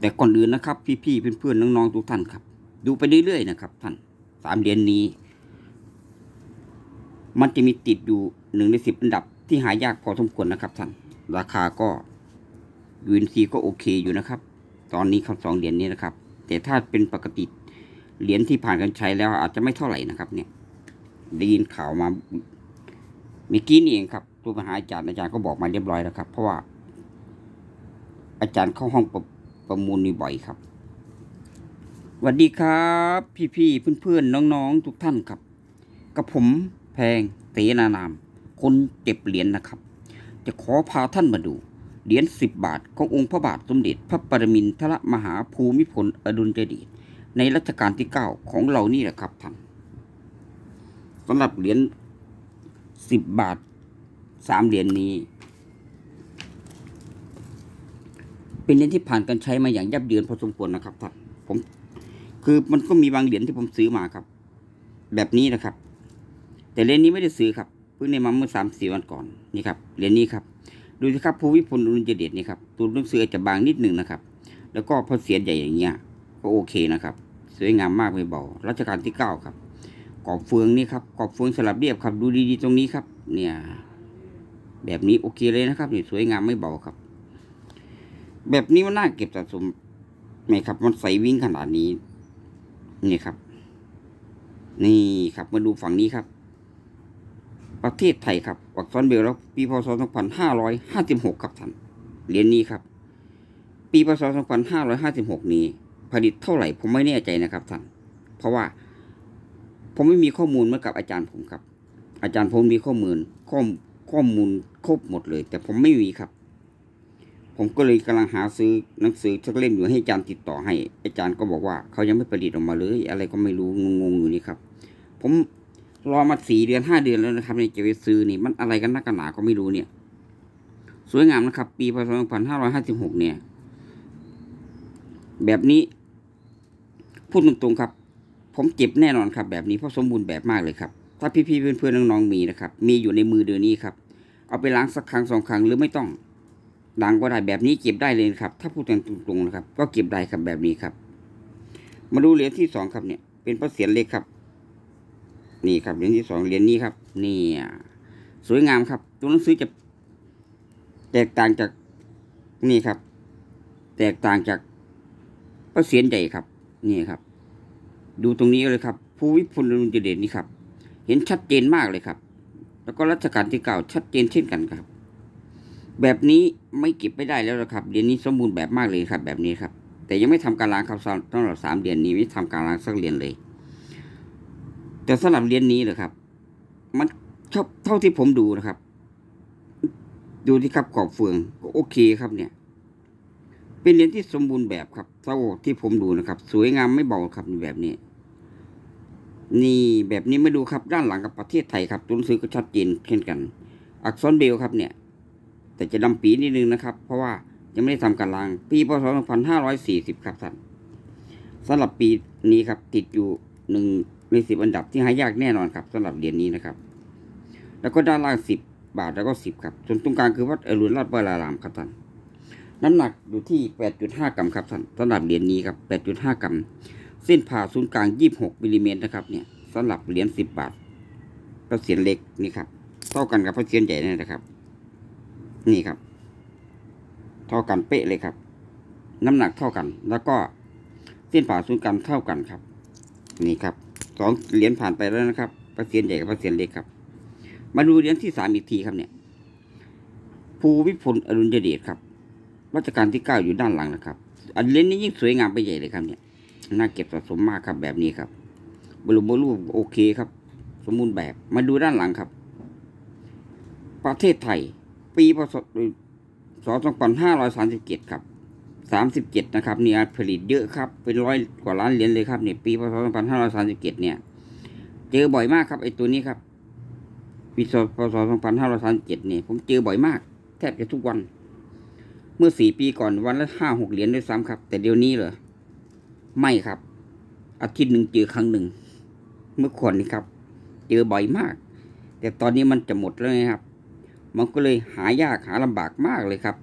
แต่ก่อนอื่นนะครับ พี่ๆเพื่อนๆน้องๆทุกท่านครับ ดูไปเรื่อยๆนะครับ ท่านสามเหรียญนี้ มันจะมีติดอยู่หนึ่งในสิบอันดับที่หายากพอสมควรนะครับ ท่าน ราคาก็ยูนซีก็โอเคอยู่นะครับ ตอนนี้ครับสองเหรียญนี้นะครับ แต่ถ้าเป็นปกติเหรียญที่ผ่านการใช้แล้วอาจจะไม่เท่าไหร่นะครับ เนี่ยได้ยินข่าวมาเมื่อกี้นี่เองครับตัวมหาอาจารย์อาจารย์ก็บอกมาเรียบร้อยแล้วครับ เพราะว่า อาจารย์เข้าห้อง ประมูลนี่บ่อยครับสวัสดีครับ พี่ๆเพื่อนๆน้องๆ ทุกท่านครับ กับผมแพงเตนานาม คนเก็บเหรียญนะครับ จะขอพาท่านมาดูเหรียญสิบบาทขององค์พระบาทสมเด็จพระปรมินทรมหาภูมิพลอดุลยเดชในรัชกาลที่เก้าของเรานี่แหละครับท่านสำหรับเหรียญสิบบาทสามเหรียญนี้ เป็นเหรียญที่ผ่านการใช้มาอย่างยับเยินพอสมควรนะครับท่านผมคือมันก็มีบางเหรียญที่ผมซื้อมาครับ แบบนี้นะครับ แต่เหรียญนี้ไม่ได้ซื้อครับเพิ่งได้มาเมื่อสามสี่วันก่อนนี่ครับเหรียญนี้ครับดูสิครับภูวิพลอุลยเดชนี่ครับตัวหนังสืออาจจะบางนิดหนึ่งนะครับ แล้วก็พอเสียนใหญ่อย่างเงี้ยก็โอเคนะครับ สวยงามมากไม่เบารัชกาลที่เก้าครับกรอบเฟืองนี่ครับกรอบเฟืองสลับเรียบครับ ดูดีๆตรงนี้ครับ เนี่ย แบบนี้โอเคเลยนะครับนี่สวยงามไม่เบาครับ แบบนี้มันน่าเก็บสะสมไหมครับ มันใสวิ่งขนาดนี้ นี่ครับ นี่ครับมาดูฝั่งนี้ครับ ประเทศไทยครับอักษรเบลแล้วปีพศ2556 ครับท่านเหรียญนี้ครับ ปีพศ2556 นี้ ผลิตเท่าไหร่ผมไม่แน่ใจนะครับท่านเพราะว่า ผมไม่มีข้อมูลเหมือนกับอาจารย์ผมครับ อาจารย์ผมมีข้อมูลข้อข้อมูลครบหมดเลย แต่ผมไม่มีครับ ผมก็เลยกำลังหาซื้อหนังสือสักเล่มอยู่ให้อาจารย์ติดต่อให้อาจารย์ก็บอกว่าเขายังไม่ผลิตออกมาเลย อะไรก็ไม่รู้งงๆอยู่นี่ครับ ผมรอมาสี่เดือนห้าเดือนแล้วนะครับเนี่ยจะไปซื้อนี่มันอะไรกันนักกันหนาก็ไม่รู้เนี่ย สวยงามนะครับ ปีพศ2556 เนี่ย แบบนี้ พูดตรงๆครับ ผมเจ็บแน่นอนครับ แบบนี้เพราะสมบูรณ์แบบมากเลยครับ ถ้าพี่ๆเพื่อนๆน้องๆมีนะครับ มีอยู่ในมือเดือนนี้ครับ เอาไปล้างสักครั้งสองครั้งหรือไม่ต้อง ล้างก็ได้แบบนี้เก็บได้เลยครับ ถ้าพูดกันตรงๆนะครับ ก็เก็บได้ครับแบบนี้ครับ มาดูเหรียญที่สองครับเนี่ย เป็นพระเศียรเล็กครับ นี่ครับเหรียญที่สองเหรียญนี้ครับ นี่สวยงามครับตัวหนังสือจะแตกต่างจากนี่ครับ แตกต่างจากพระเศียรใหญ่ครับ นี่ครับ ดูตรงนี้เลยครับภูวิพลอดุลยเดชนี่ครับ เห็นชัดเจนมากเลยครับ แล้วก็รัชกาลที่เก้าชัดเจนเช่นกันครับ แบบนี้ไม่เก็บไม่ได้แล้วนะครับเหรียญนี้สมบูรณ์แบบมากเลยครับ แบบนี้ครับ แต่ยังไม่ทำการล้างครับสำหรับสามเหรียญนี้ไม่ทำการล้างสักเรียญเลย แต่สำหรับเรียญนี้เหรอครับ มันเท่าที่ผมดูนะครับ ดูที่ครับกรอบเฟืองก็โอเคครับเนี่ย เป็นเหรียญที่สมบูรณ์แบบครับเท่าที่ผมดูนะครับ สวยงามไม่เบาครับแบบนี้นี่แบบนี้มาดูครับด้านหลังกับประเทศไทยครับตัวหนังสือก็ชัดเจนเช่นกัน อักษรเบลครับเนี่ย แต่จะดำปีนิดนึงนะครับ เพราะว่ายังไม่ได้ทำการล้าง ปีพศ2540 ครับท่านสำหรับปีนี้ครับติดอยู่หนึ่งในสิบอันดับที่หายากแน่นอนครับสำหรับเหรียญนี้นะครับ แล้วก็ด้านล่าง10บบาทแล้วก็10ครับ ส่วนตรงกลางคือวัดอรุณราชวรารามครับท่านน้ำหนักอยู่ที่8.5กรัมครับท่านสำหรับเหรียญนี้ครับ8.5กรัมเส้นผ่าศูนย์กลาง26มิลลิเมตรนะครับเนี่ยสำหรับเหรียญ10บาทพระเศียรเล็กนี่ครับเท่ากันกับพระเศียรใหญ่นี่นะครับ นี่ครับ เท่ากันเป๊ะเลยครับ น้ำหนักเท่ากัน แล้วก็เส้นผ่าศูนย์กลางเท่ากันครับ นี่ครับสองเหรียญผ่านไปแล้วนะครับพระเศียรใหญ่กับพระเศียรเล็กครับ มาดูเหรียญที่สามอีกทีครับเนี่ยภูวิพลอดุลยเดชครับรัชกาลที่เก้าอยู่ด้านหลังนะครับ อันเหรียญนี้ยิ่งสวยงามไปใหญ่เลยครับเนี่ย น่าเก็บสะสมมากครับแบบนี้ครับบรูบรูโอเคครับ สมบูรณ์แบบ มาดูด้านหลังครับ ประเทศไทย ปีพศ2537ครับ37นะครับเนี่ยผลิตเยอะครับ เป็นร้อยกว่าล้านเหรียญเลยครับเนี่ยปีพศ2537เนี่ย เจอบ่อยมากครับไอ้ตัวนี้ครับปีพศ2537เนี่ยผมเจอบ่อยมาก แทบจะทุกวัน เมื่อสี่ปีก่อนวันละห้าหกเหรียญด้วยซ้ำครับ แต่เดี๋ยวนี้เหรอไม่ครับ อาทิตย์หนึ่งเจอครั้งหนึ่ง เมื่อก่อนนี่ครับ เจอบ่อยมาก แต่ตอนนี้มันจะหมดแล้วไงครับ มันก็เลยหายากหาลำบากมากเลยครับ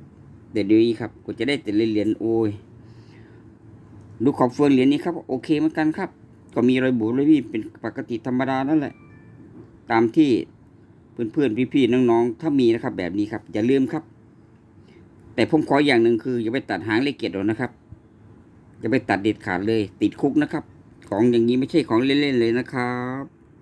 แต่เดี๋ยวนี้ครับก็จะได้แต่เหรียญโอ้ยดูขอบเฟืองเหรียญนี้ครับ โอเคเหมือนกันครับ ก็มีรอยบุรอยบี้เป็นปกติธรรมดานั่นแหละ ตามที่เพื่อนๆพี่ๆน้องๆ ถ้ามีนะครับ แบบนี้ครับ อย่าลืมครับ แต่ผมขออย่างหนึ่งคืออย่าไปตัดหางเลขเกียรตินะครับอย่าไปตัดเด็ดขาดเลย ติดคุกนะครับ ของอย่างนี้ไม่ใช่ของเล่นๆเลยนะครับ